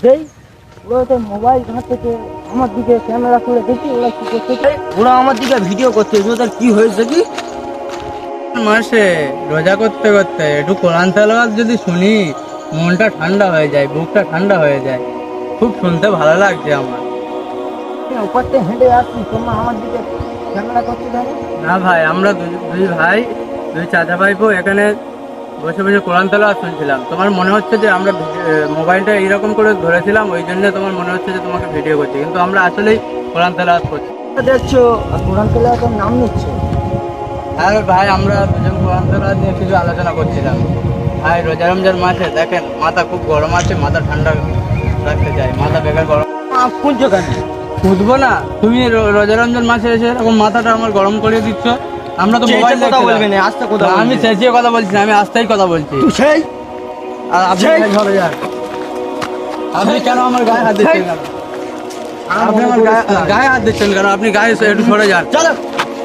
সেই ওরা তো মোবাইল ঘাঁটতেছে আমার দিকে ক্যামেরা করে দেখি ওরা কি করতেছে ওরা আমার দিকে ভিডিও করতেছে ওদের কি হয়েছে কি? মাসে রোজা করতে করতে একটু কোরআন তেলাওয়াত যদি শুনি মনটা ঠান্ডা হয়ে যায় বুকটা ঠান্ডা হয়ে যায়। খুব শুনতে ভালো লাগছে আমার। উপর থেকে হেঁটে আসছি তোমরা আমার দিকে ক্যামেরা করতে না ভাই আমরা দুই- দুই ভাই দুই চাচা ভাইপো এখানে বসে বসে কোরআন তেলাওয়াত শুনছিলাম। তোমার মনে হচ্ছে যে আমরা মোবাইলটা এইরকম করে ধরেছিলাম ওই জন্য তোমার মনে হচ্ছে যে তোমাকে ভিডিও করছি। কিন্তু আমরা আসলেই কোরআন তেলাওয়াত করছি। দেখছ কোরআন তেলে নাম নিচ্ছ? আর ভাই আমরা দুজন কোরআন তেলাওয়াত নিয়ে কিছু আলোচনা করছিলাম। ভাই রোজা রমজান মাসে দেখেন মাথা খুব গরম আছে মাথা ঠান্ডা রাখতে চাই মাথা বেকার গরম। শুনছো কেন? বুঝব না। তুমি রোজা রমজান মাসে এসে এরকম মাথাটা আমার গরম করে দিচ্ছ। আমরা তো মোবাইল কথা বলবি না আস্তে কথা আমি চেঁচিয়ে কথা বলছি না আমি আস্তেই কথা বলছি। তুই সেই? আর আপনি। সরে যান? আপনি কেন আমার গায়ে হাত দিচ্ছেন কেন? আপনি আমার গায়ে গায়ে হাত দিচ্ছেন কেন? আপনি গায়ে একটু সরে যান। চলো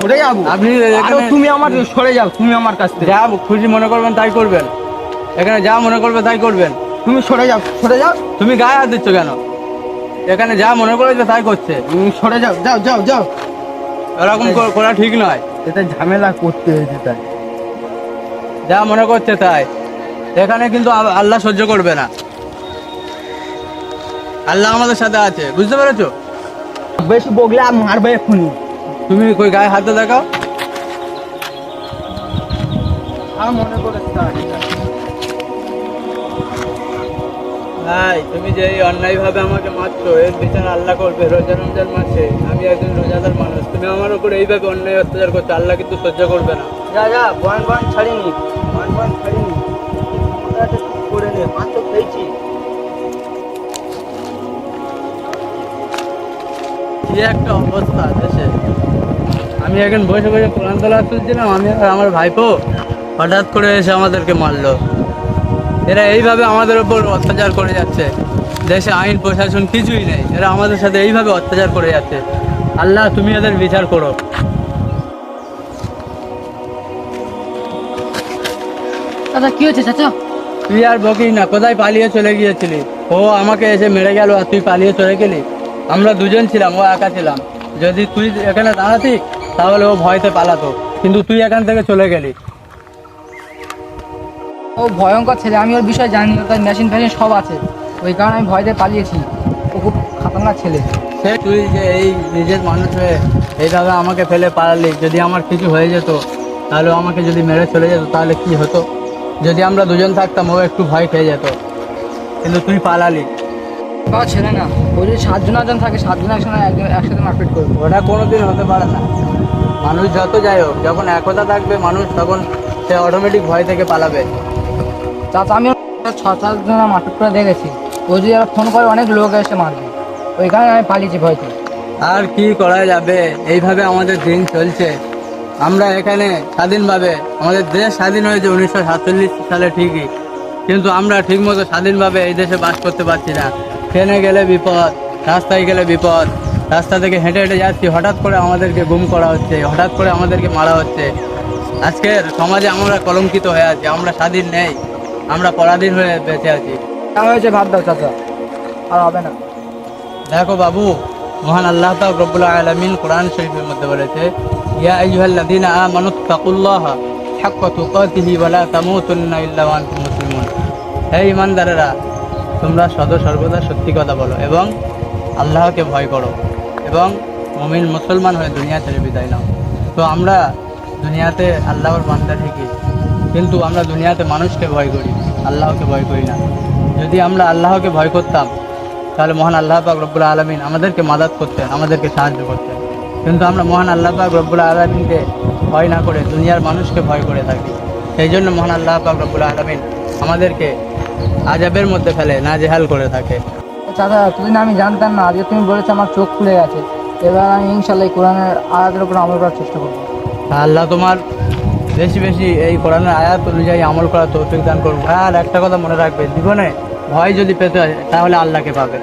সরে যাব। আপনি এখানে তুমি আমার সরে যাও তুমি আমার কাছ থেকে। যা খুশি মনে করবেন তাই করবেন। এখানে যা মনে করবে তাই করবেন। তুমি সরে যাও সরে যাও। তুমি গায়ে হাত দিচ্ছ কেন? এখানে যা মনে করেছে তাই করছে। তুমি সরে যাও যাও যাও যাও। এরকম করা ঠিক নয়। এটা ঝামেলা করতে হয়েছে তাই। যা মনে করছে তাই। এখানে কিন্তু আল্লাহ সহ্য করবে না। আল্লাহ আমাদের সাথে আছে বুঝতে পেরেছ? বেশি বগলে আর মারবে এক্ষুনি। তুমি কই গায়ে হাতে দেখাও? আর মনে করে ভাই তুমি যে এই অন্যায় ভাবে আমাকে মারছো এর বিচার আল্লাহ করবে রোজা রমজান মাসে। আমি একজন রোজাদার মানুষ তুমি আমার উপর এইভাবে অন্যায় অত্যাচার করছ আল্লাহ কিন্তু সহ্য করবে না। যা যা বয়ান বয়ান ছাড়িনি বয়ান বয়ান ছাড়িনি। করে নে মাত্র খেয়েছি। কি একটা অবস্থা দেশে। আমি এখন বসে বসে কোরআন তলা তুলছিলাম আমি আর আমার ভাইপো হঠাৎ করে এসে আমাদেরকে মারলো। এরা এইভাবে আমাদের উপর অত্যাচার করে যাচ্ছে। দেশে আইন প্রশাসন কিছুই নেই। এরা আমাদের সাথে এইভাবে অত্যাচার করে যাচ্ছে। আল্লাহ তুমি এদের বিচার করো। চাচা কি হয়েছে চাচা? তুই আর বকিস না কোথায় পালিয়ে চলে গিয়েছিলি? ও আমাকে এসে মেরে গেল আর তুই পালিয়ে চলে গেলি? আমরা দুজন ছিলাম ও একা ছিলাম। যদি তুই এখানে দাঁড়াতি তাহলে ও ভয়তে পালাতো। কিন্তু তুই এখান থেকে চলে গেলি। ও ভয়ঙ্কর ছেলে আমি ওর বিষয়ে জানি না তার মেশিন ফ্যাশিন সব আছে। ওই কারণে আমি ভয়তে পালিয়েছি ও খুব খাতারনাক ছেলে। সে তুই যে এই নিজের মানুষ হয়ে এইভাবে আমাকে ফেলে পালালি যদি আমার কিছু হয়ে যেত তাহলে আমাকে যদি মেরে চলে যেত তাহলে কি হতো? যদি আমরা দুজন থাকতাম ও একটু ভয় খেয়ে যেত। কিন্তু তুই পালালি। বাবা ছেলে না ও যদি সাতজন আটজন থাকে সাতজন একসঙ্গে একজন একসাথে মারপিট করবে। ওটা কোনোদিন হতে পারে না। মানুষ যত যাই হোক যখন একতা থাকবে মানুষ তখন সে অটোমেটিক ভয় থেকে পালাবে। চাচা, আমি ছ সাতজন মারপিট করে দেখেছি। ও যদি ফোন করে, অনেক লোক এসে মারবে। ওই কারণে আমি পালিয়েছি ভয়তে। আর কি করা যাবে? এইভাবে আমাদের দিন চলছে। আমরা এখানে স্বাধীনভাবে, আমাদের দেশ স্বাধীন হয়েছে উনিশশো সাতচল্লিশ সালে ঠিকই। কিন্তু আমরা ঠিকমতো স্বাধীনভাবে এই দেশে বাস করতে পারছি না। ট্রেনে গেলে বিপদ, রাস্তায় গেলে বিপদ। রাস্তা থেকে হেঁটে হেঁটে যাচ্ছি, হঠাৎ করে আমাদেরকে গুম করা হচ্ছে, হঠাৎ করে আমাদেরকে মারা হচ্ছে। আজকের সমাজে আমরা কলঙ্কিত হয়ে আছি, আমরা স্বাধীন নেই। আমরা পরাধীন হয়ে বেঁচে আছি। যা হয়েছে ভাব দাও চাচা। আর হবে না। দেখো বাবু মহান আল্লাহ পাক রব্বুল আলামিন কোরআন শরীফের মধ্যে বলেছে ইয়া আইয়ুহাল্লাযীনা আমানু তাকুল্লাহা হাক্কা তুকাতিহি ওয়া লা তামুতুন্না ইল্লা ওয়া আনতুম মুসলিমুন। হে ঈমানদারেরা তোমরা সদা সর্বদা সত্যি কথা বলো এবং আল্লাহকে ভয় করো এবং মমিন মুসলমান হয়ে দুনিয়া ছেড়ে বিদায় নাও। তো আমরা দুনিয়াতে আল্লাহর বান্দা ঠিকই। কিন্তু আমরা দুনিয়াতে মানুষকে ভয় করি আল্লাহকে ভয় করি না। যদি আমরা আল্লাহকে ভয় করতাম তাহলে মহান আল্লাহ পাক রব্বুল আলমিন আমাদেরকে মাদাত করতেন আমাদেরকে সাহায্য করতেন। কিন্তু আমরা মহান আল্লাহ পাক রব্বুল আলমিনকে ভয় না করে দুনিয়ার মানুষকে ভয় করে থাকি। সেই জন্য মহান আল্লাহ পাক রব্বুল আলমিন আমাদেরকে আজাবের মধ্যে ফেলে না জেহাল করে থাকে। চাচা এতদিন আমি জানতাম না আজকে তুমি বলেছ আমার চোখ খুলে গেছে। এবার আমি ইনশাল্লাহ কোরআনের আয়াতের উপর আমল করার চেষ্টা করব। আল্লাহ তোমার বেশি বেশি এই কোরআনের আয়াত অনুযায়ী আমল করার তৌফিক দান করব। আর একটা কথা মনে রাখবে জীবনে ভয় যদি পেতে হয় তাহলে আল্লাহকে পাবে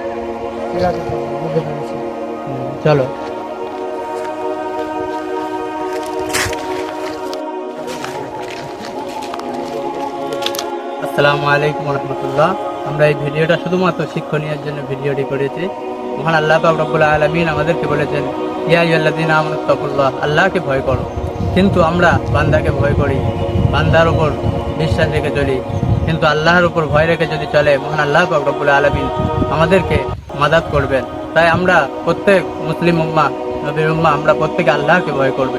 চলো। আসসালামু আলাইকুম রহমতুল্লাহ। আমরা এই ভিডিওটা শুধুমাত্র শিক্ষণীয়ের জন্য ভিডিওটি করেছি। মহান আল্লাহ পাক রব্বুল আলমিন আমাদেরকে বলেছেন ইয়া আল্লাদিন আমনুত্তাকুল্লাহ আল্লাহকে ভয় করো। কিন্তু আমরা বান্দাকে ভয় করি, বান্দার উপর বিশ্বাস রেখে চলি। কিন্তু আল্লাহর উপর ভয় রেখে যদি চলে, মহান আল্লাহ রব্বুল আলমিন আমাদেরকে মাদাত করবেন। তাই আমরা প্রত্যেক মুসলিম উম্মা নবীর উম্মা, আমরা প্রত্যেকে আল্লাহকে ভয় করবে।